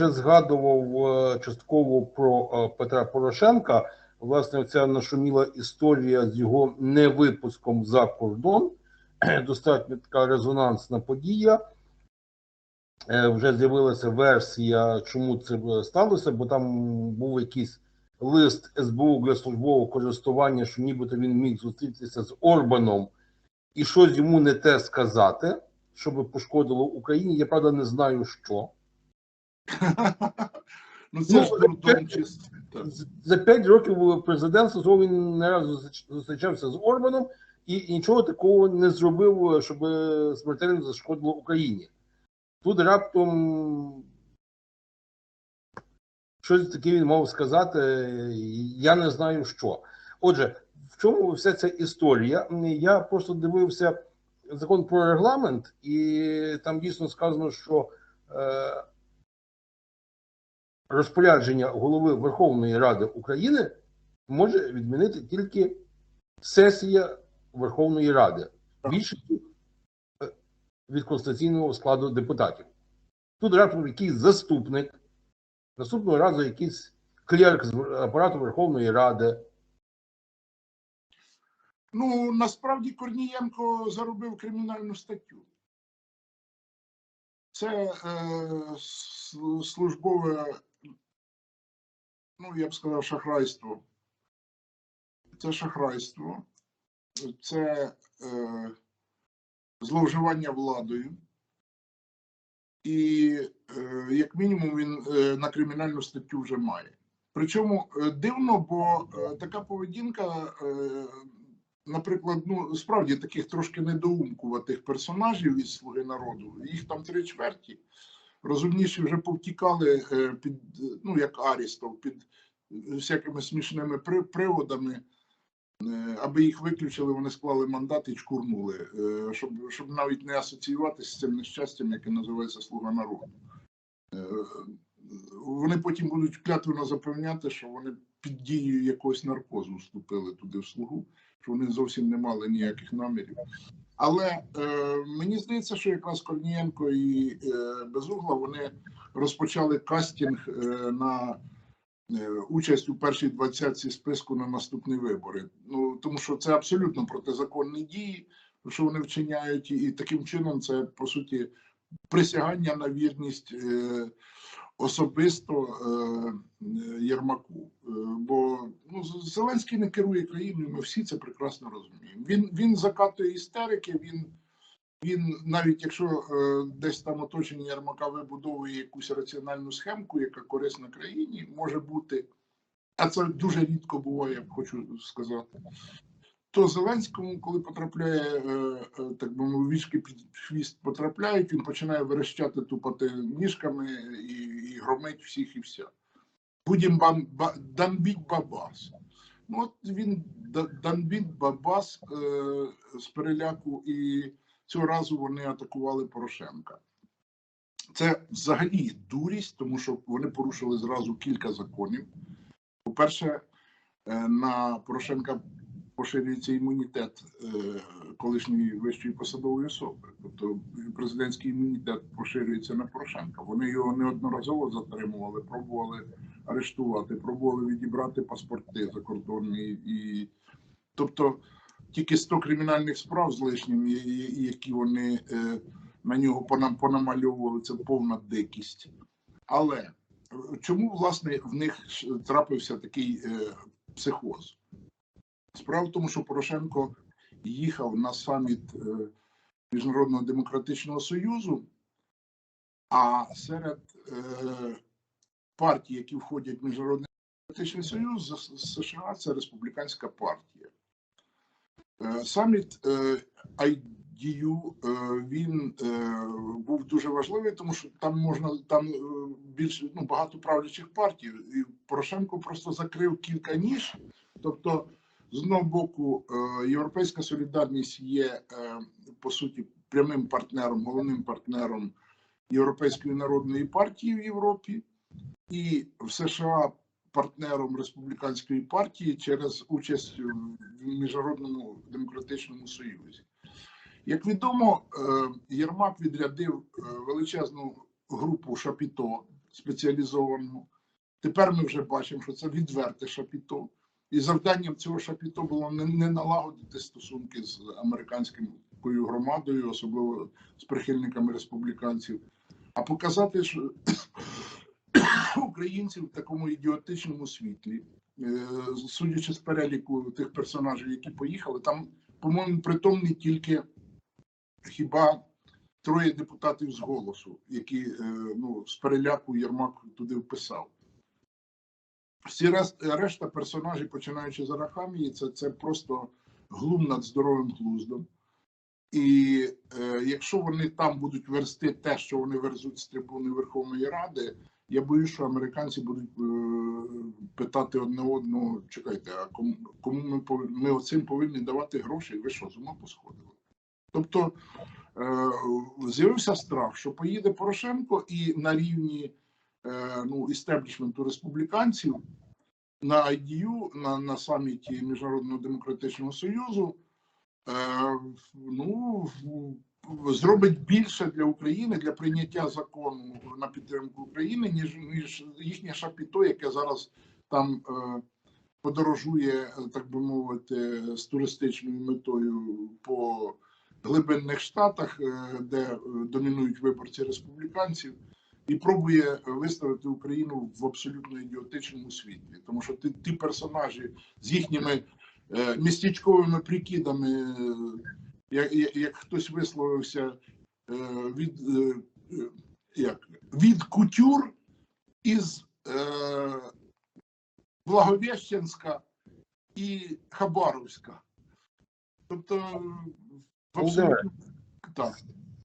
вже згадував е, частково про е, Петра Порошенка. Власне, ця нашуміла історія з його невипуском за кордон. Достатньо така резонансна подія. Е, Вже з'явилася версія, чому це сталося, бо там був якийсь лист СБУ для службового користування, що нібито він міг зустрітися з Орбаном і щось йому не те сказати, щоб пошкодило Україні. Я правда не знаю що. Ну це ж Ну, дурдом чисто. Так. За п'ять років президентства він не раз зустрічався з Орбаном і нічого такого не зробив, щоб смертельно зашкодило Україні. Тут раптом щось таке він мав сказати, я не знаю що. Отже, в чому вся ця історія? Я просто дивився закон про регламент, і там дійсно сказано, що е, розпорядження голови Верховної Ради України може відмінити тільки сесія Верховної Ради більшості е, від конституційного складу депутатів. Тут раптом якийсь заступник, наступного разу якийсь клерк з апарату Верховної Ради. Ну насправді Корнієнко заробив кримінальну статтю. Це е, службове, ну я б сказав, шахрайство. Це шахрайство, це е, зловживання владою. І, е, як мінімум, він е, на кримінальну статтю вже має. Причому е, дивно, бо е, така поведінка, е, наприклад, ну справді таких трошки недоумкуватих персонажів із Слуги народу, їх там три чверті. Розумніші вже повтікали е, під, ну як Арістов, під всякими смішними при- приводами. Е, Аби їх виключили, вони склали мандат і чкурнули, е, щоб, щоб навіть не асоціюватися з цим нещастям, яке називається Слуга народу. Вони потім будуть клятвенно запевняти, що вони під дією якогось наркозу вступили туди в слугу, що вони зовсім не мали ніяких намірів. Але е, мені здається, що якраз Корнієнко і е, Безугла вони розпочали кастинг е, на е, участь у першій двадцятці списку на наступні вибори. Ну тому що це абсолютно протизаконні дії, що вони вчиняють, і, таким чином це по суті присягання на вірність е, особисто е, Єрмаку. Е, бо ну, Зеленський не керує країною, ми всі це прекрасно розуміємо. Він він закатує істерики. Він він навіть якщо е, десь там оточення Єрмака вибудовує якусь раціональну схемку, яка корисна країні, може бути, а це дуже рідко буває, хочу сказати. То Зеленському, коли потрапляє, е, е, так би мовити, вішки під хвіст потрапляють, він починає верещати, тупати ніжками і, і громить всіх і вся. Будем бам, ба, дамбіть бабас. Ну, от він да- бабас е, з переляку, і цього разу вони атакували Порошенка. Це взагалі дурість, тому що вони порушили зразу кілька законів. По-перше, е, на Порошенка поширюється імунітет е, колишньої вищої посадової особи. Тобто президентський імунітет поширюється на Порошенка. Вони його неодноразово затримували, пробували арештувати, пробували відібрати паспорти закордонні. І... Тобто тільки 100 кримінальних справ з лишнім, які вони е, на нього понамальовували, це повна дикість. Але е, чому власне в них трапився такий психоз? Справа в тому, що Порошенко їхав на саміт е, Міжнародного демократичного союзу, а серед е, партій, які входять в Міжнародний демократичний союз, США це республіканська партія. Е, Саміт IDU, він був дуже важливий, тому що там можна там більше ну, багато правлячих партій. І Порошенко просто закрив кілька ніж. Тобто, з одного боку, е, Європейська солідарність є е, по суті прямим партнером, головним партнером Європейської народної партії в Європі, і в США партнером республіканської партії через участь в міжнародному демократичному союзі. Як відомо, е, Єрмак відрядив величезну групу Шапіто спеціалізованого. Тепер ми вже бачимо, що це відверте шапіто. І завданням цього шапіто було не, не налагодити стосунки з американською громадою, особливо з прихильниками республіканців, а показати, що українців в такому ідіотичному світлі. Е, Судячи з переліку тих персонажів, які поїхали, там, по-моєму, притомні тільки хіба троє депутатів з голосу, які е, ну, з переляку Єрмак туди вписав. Всі решта персонажів, починаючи з Арахамії, це, це просто глум над здоровим глуздом. І е, якщо вони там будуть версти те, що вони верзуть з трибуни Верховної Ради, я боюсь, що американці будуть е, питати одне одного: чекайте, а кому, кому ми ми оцим повинні давати гроші? Ви що, з ума посходили? Тобто е, з'явився страх, що поїде Порошенко і на рівні ну, істеблішменту республіканців на IDU, на, на саміті Міжнародного демократичного союзу, е, ну, зробить більше для України для прийняття закону на підтримку України, ніж, ніж їхнє шапіто, яке зараз там е, подорожує, е, так би мовити, з туристичною метою по глибинних штатах, е, де е, домінують виборці республіканців, і пробує виставити Україну в абсолютно ідіотичному світлі. Тому що ті, ті персонажі з їхніми е, містечковими прикидами, е, як, як, як хтось висловився е, від, е, е, як, від кутюр із е, Благовещенська і Хабаровська. Тобто, в абсолютно так.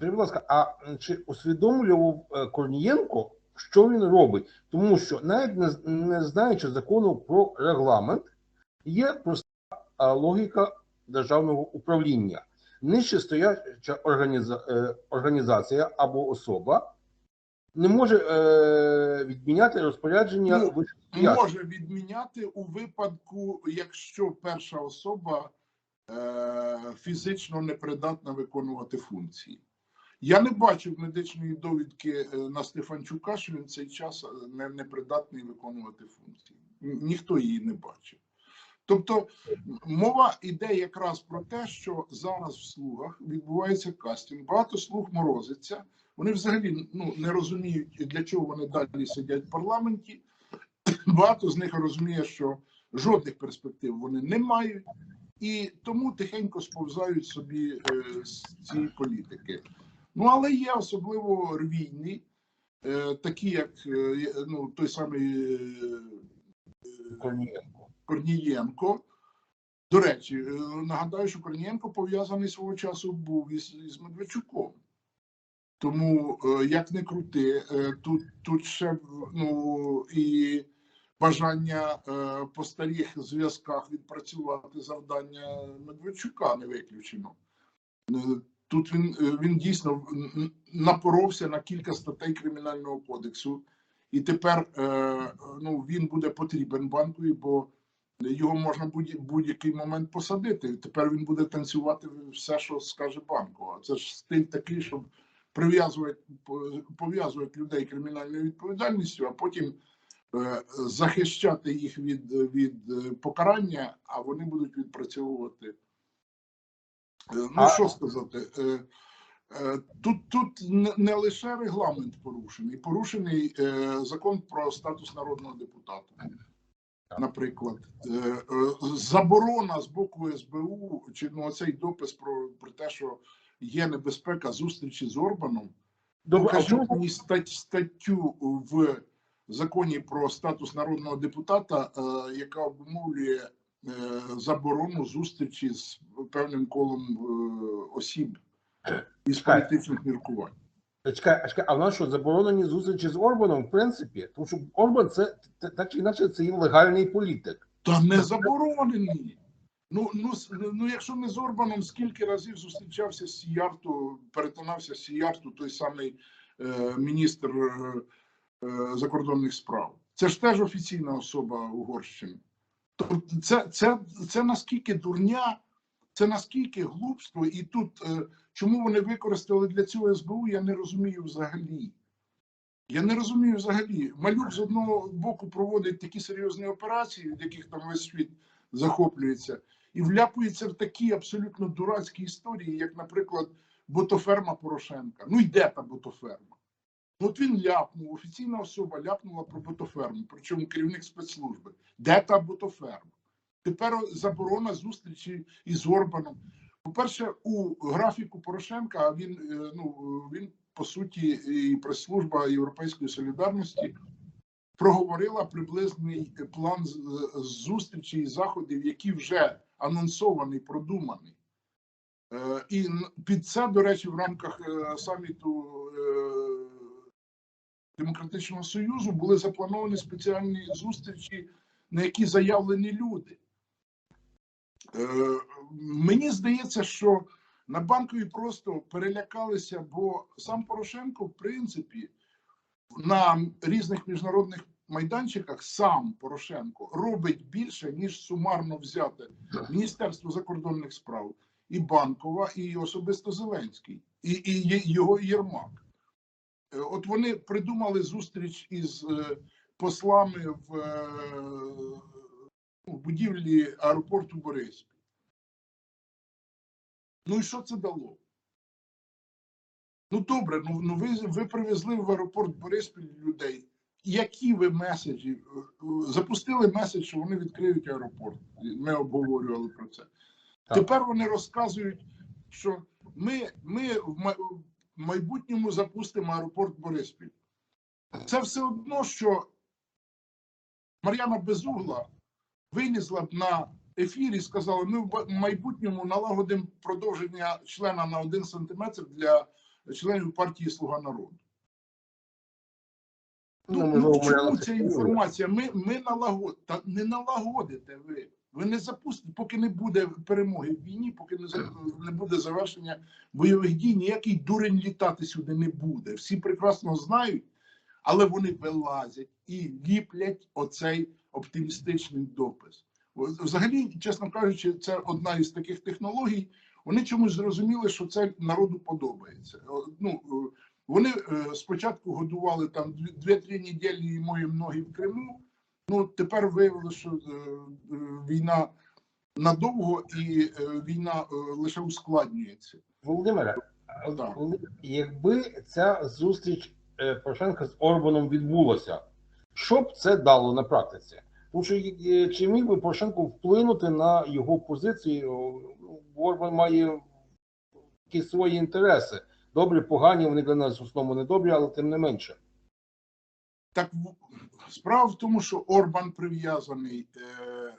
Скажіть, будь ласка, а чи усвідомлював е, Корнієнко, що він робить? Тому що навіть не, не знаючи закону про регламент, є проста логіка державного управління. Нижче стояча організа, е, організація або особа не може е, відміняти розпорядження Ну, може відміняти у випадку, якщо перша особа е, фізично непридатна виконувати функції. Я не бачив медичної довідки е, на Стефанчука, що він цей час е, не, непридатний виконувати функції. Ніхто її не бачив. Тобто мова йде якраз про те, що зараз в слугах відбувається кастинг. Багато слуг морозиться. Вони взагалі ну, не розуміють, для чого вони далі сидять в парламенті. Багато з них розуміє, що жодних перспектив вони не мають, і тому тихенько сповзають собі е, з цієї політики. Ну але є особливо рвійні, е, такі як е, ну, той самий е, Корнієнко. Корнієнко. До речі, е, нагадаю, що Корнієнко пов'язаний свого часу був із, із Медведчуком. Тому, е, як не крути, е, тут, тут ще ну, і бажання е, по старих зв'язках відпрацювати завдання Медведчука не виключено. Тут він, е, він дійсно напоровся на кілька статей Кримінального кодексу, і тепер е, ну, він буде потрібен банкові, бо його можна будь- будь-який момент посадити. Тепер він буде танцювати все, що скаже банкова. Це ж стиль такий, щоб прив'язувати по- пов'язувати людей кримінальною відповідальністю, а потім е, захищати їх від, від покарання, а вони будуть відпрацьовувати. Е, Ну А- що сказати? Е, е, Тут, тут не- лише регламент порушений, порушений закон про статус народного депутата. Наприклад, заборона з боку СБУ, чи ну цей допис про, про те, що є небезпека зустрічі з Орбаном. Чому мені стать, статтю в законі про статус народного депутата, яка обумовлює заборону зустрічі з певним колом е, осіб із політичних міркувань. Чекай, а чекай, а в нас що заборонені зустрічі з Орбаном, в принципі, тому що Орбан це так чи інакше це є легальний політик. Та не заборонені. Ну, ну, ну, якщо не з Орбаном, скільки разів зустрічався з Сіярту, перетинався з Сіярту, той самий е, міністр е, е, закордонних справ. Це ж теж офіційна особа Угорщини. Тобто це, це, це наскільки дурня, це наскільки глупство, і тут е, чому вони використали для цього СБУ, я не розумію взагалі. Я не розумію взагалі. Малюк з одного боку проводить такі серйозні операції, від яких там весь світ захоплюється, і вляпується в такі абсолютно дурацькі історії, як, наприклад, ботоферма Порошенка. Ну, йде та ботоферма. От він ляпнув, офіційна особа ляпнула про ботоферму, причому керівник спецслужби. Де та ботоферма? Тепер заборона зустрічі із Орбаном. По-перше, у графіку Порошенка він, е, ну, він по суті, і прес-служба Європейської солідарності проговорила приблизний план зустрічі і заходів, які вже анонсований, продуманий. Е, І під це, до речі, в рамках е, саміту Демократичного Союзу були заплановані спеціальні зустрічі, на які заявлені люди. Е, Мені здається, що на банкові просто перелякалися, бо сам Порошенко, в принципі, на різних міжнародних майданчиках сам Порошенко робить більше, ніж сумарно взяте Міністерство закордонних справ, і Банкова, і особисто Зеленський, і, і його Єрмак. Е, От вони придумали зустріч із е, послами в, е, в будівлі аеропорту Бориспіль. Ну і що це дало? Ну добре, ну, ну ви, ви привезли в аеропорт Бориспіль людей. Які ви меседжі? Запустили меседж, що вони відкриють аеропорт. Ми обговорювали про це. Так. Тепер вони розказують, що ми, ми в майбутньому запустимо аеропорт Бориспіль. Це все одно, що Мар'яна Безугла вилізла б на ефір і сказала: ми в майбутньому налагодимо продовження члена на один сантиметр для членів партії Слуга народу. Ну, Ну, чому ця інформація? Ми, ми налагод... Та не налагодите ви. Ви не запустите, поки не буде перемоги в війні, поки не, не буде завершення бойових дій, ніякий дурень літати сюди не буде. Всі прекрасно знають, але вони вилазять і ліплять оцей оптимістичний допис. Взагалі, чесно кажучи, це одна із таких технологій. Вони чомусь зрозуміли, що це народу подобається. Ну, е, вони е, спочатку годували там дві- дві-три неділі і мої ноги в Криму. Ну тепер виявилося, що е, війна надовго і е, війна е, лише ускладнюється. Володимире, Так. Якби ця зустріч Порошенка з Орбаном відбулася, що б це дало на практиці? Тому що чи міг би Порошенко вплинути на його позицію? Ну, Орбан має якісь свої інтереси. Добрі, погані, вони для нас в основному не добрі, але тим не менше. Так справа в тому, що Орбан прив'язаний, е,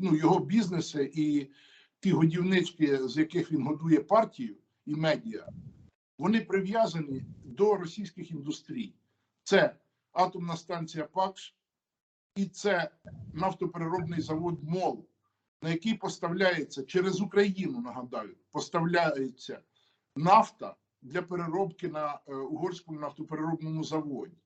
ну його бізнеси і ті годівнички, з яких він годує партію і медіа, вони прив'язані до російських індустрій. Це атомна станція ПАКШ і це нафтопереробний завод МОЛ, на який поставляється через Україну, нагадаю, поставляється нафта для переробки на е, угорському нафтопереробному заводі.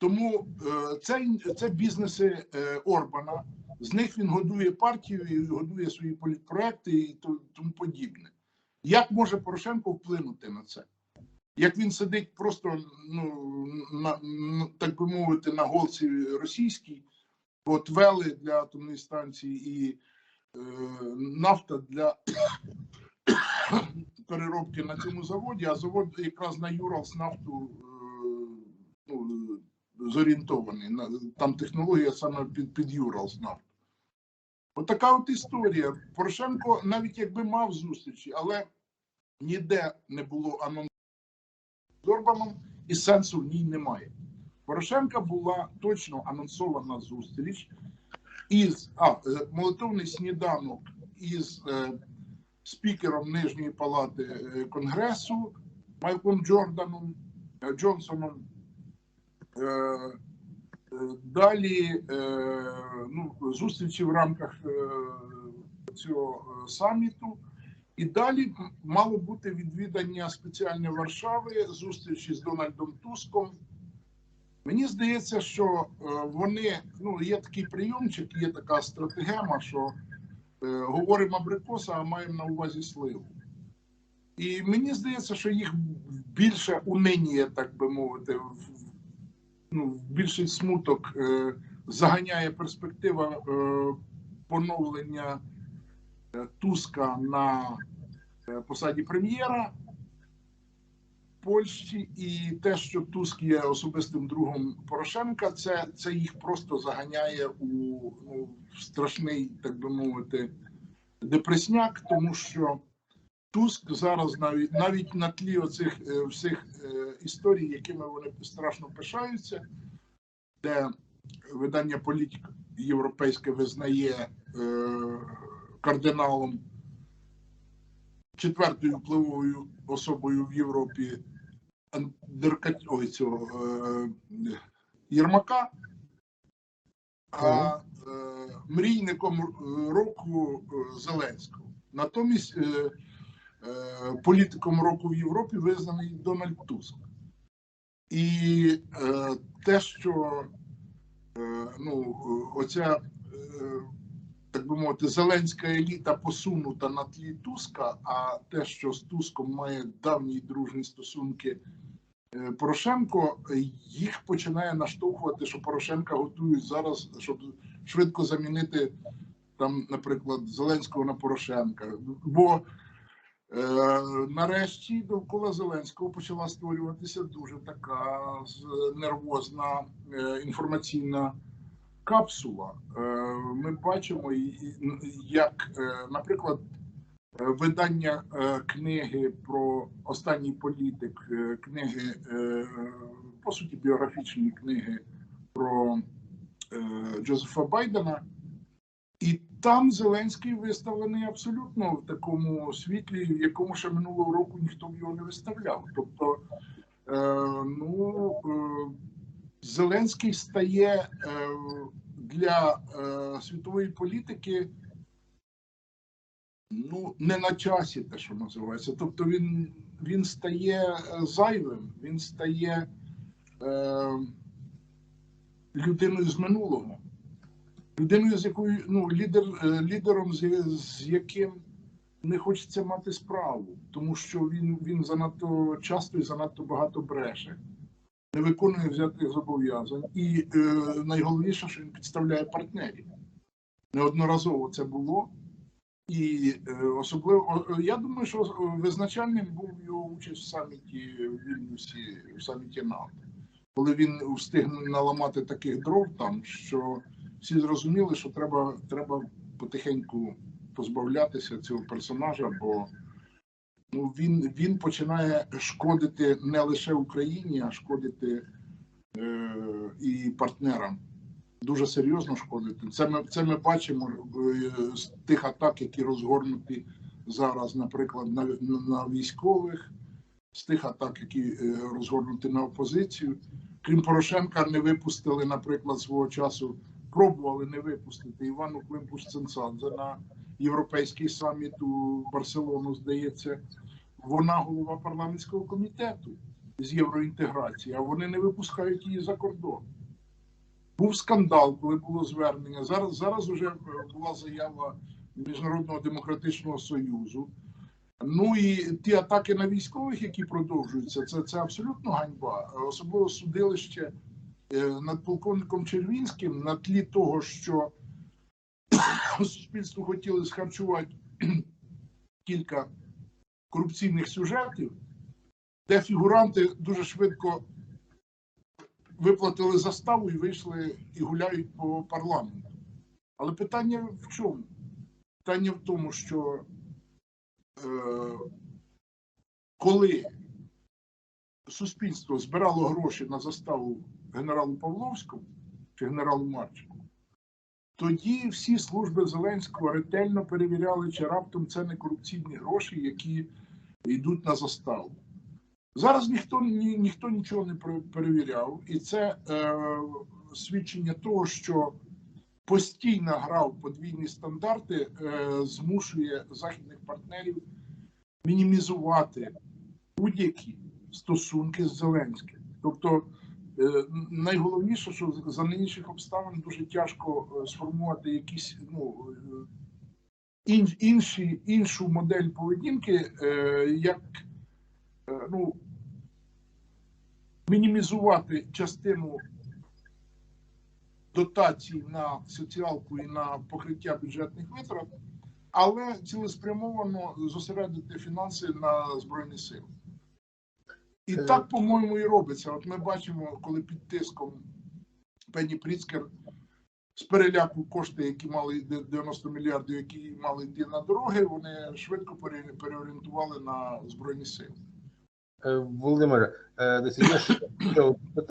Тому е, це, це бізнеси е, Орбана. З них він годує партію і годує свої політпроекти і тому подібне. Як може Порошенко вплинути на це? Як він сидить просто, ну на, на так би мовити, на голці російській, от вели для атомної станції і е, нафта для переробки на цьому заводі, а завод якраз на Юралс нафту е, ну, зорієнтований. Там технологія саме під, під Юралс нафту. Отака от історія. Порошенко навіть якби мав зустрічі, але ніде не було анонсу з Орбаном і сенсу в ній немає. Порошенка була точно анонсована зустріч із а, е, молитовний сніданок із е, спікером Нижньої палати е, Конгресу Майклом Джорданом е, Джонсоном. Е, Далі е, ну, зустрічі в рамках е, цього саміту. І далі мало бути відвідання спеціальної Варшави, зустрічі з Дональдом Туском. Мені здається, що вони ну є такий прийомчик, є така стратегема, що е, говоримо абрикоса, а маємо на увазі сливу. І мені здається, що їх більше униніє, так би мовити, в- ну, більший смуток е, заганяє перспектива е, поновлення е, Туска на посаді прем'єра Польщі, і те, що Туск є особистим другом Порошенка, це, це їх просто заганяє у ну, страшний, так би мовити, депресняк, тому що Туск зараз навіть навіть на тлі оцих е, всіх е, історій, якими вони страшно пишаються, де видання політик європейське визнає е, кардиналом четвертою впливовою особою в Європі Андерка... ой, цього, Єрмака, а мрійником року Зеленського. Натомість політиком року в Європі визнаний Дональд Туск. І е, те, що е, ну, е, оця, е, так би мовити, зеленська еліта посунута на тлі Туска, а те, що з Туском має давні дружні стосунки е, Порошенко, е, їх починає наштовхувати, що Порошенка готують зараз, щоб швидко замінити там, наприклад, Зеленського на Порошенка. Бо Е, нарешті довкола Зеленського почала створюватися дуже така нервозна е, інформаційна капсула. Е, Ми бачимо, як, е, наприклад, е, видання е, книги про останній політик, е, книги, е, по суті, біографічні книги про е, Джозефа Байдена. І там Зеленський виставлений абсолютно в такому світлі, в якому ще минулого року ніхто б його не виставляв. Тобто, е, ну, е, Зеленський стає е, для е, світової політики ну, не на часі, те, що називається. Тобто він, він стає е, зайвим, він стає е, людиною з минулого людиною, з якою ну лідер, е, лідером, з, з яким не хочеться мати справу, тому що він, він занадто часто і занадто багато бреше, не виконує взятих зобов'язань, і е, найголовніше, що він підставляє партнерів. Неодноразово це було. І е, особливо о, я думаю, що визначальним був його участь в саміті в Вільнюсі, в саміті НАТО, коли він встиг наламати таких дров там, що всі зрозуміли, що треба, треба потихеньку позбавлятися цього персонажа, бо ну, він, він починає шкодити не лише Україні, а шкодити е, і партнерам. Дуже серйозно шкодити. Це ми, це ми бачимо е, з тих атак, які розгорнуті зараз, наприклад, на, на, на військових, з тих атак, які е, розгорнуті на опозицію. Крім Порошенка, не випустили, наприклад, свого часу пробували не випустити Івану Климпуш-Цинцадзе на європейський саміт у Барселону, здається, вона голова парламентського комітету з євроінтеграції, а вони не випускають її за кордон. Був скандал, коли було звернення. Зараз зараз вже була заява Міжнародного демократичного союзу. Ну і ті атаки на військових, які продовжуються, це, це абсолютно ганьба, особливо судилище е, над полковником Червінським на тлі того, що суспільство хотіли схарчувати кілька корупційних сюжетів, де фігуранти дуже швидко виплатили заставу і вийшли і гуляють по парламенту. Але питання в чому? Питання в тому, що е, коли суспільство збирало гроші на заставу генералу Павловському чи генералу Марченку, тоді всі служби Зеленського ретельно перевіряли, чи раптом це не корупційні гроші, які йдуть на заставу. Зараз ніхто ні, ніхто нічого не перевіряв, і це е, свідчення того, що постійна гра в подвійні стандарти е, змушує західних партнерів мінімізувати будь-які стосунки з Зеленським. Тобто е, найголовніше, що за нинішніх обставин дуже тяжко е, сформувати якісь ну, е, інші, іншу модель поведінки, як ну, мінімізувати частину дотацій на соціалку і на покриття бюджетних витрат, але цілеспрямовано зосередити фінанси на Збройні Сили. І Е. так, по-моєму, і робиться. От ми бачимо, коли під тиском Пенні Пріцкер з переляку кошти, які мали йти- 90 мільярдів, які мали йти на дороги, вони швидко переорієнтували на Збройні Сили. Е, Володимире, е, десь є ще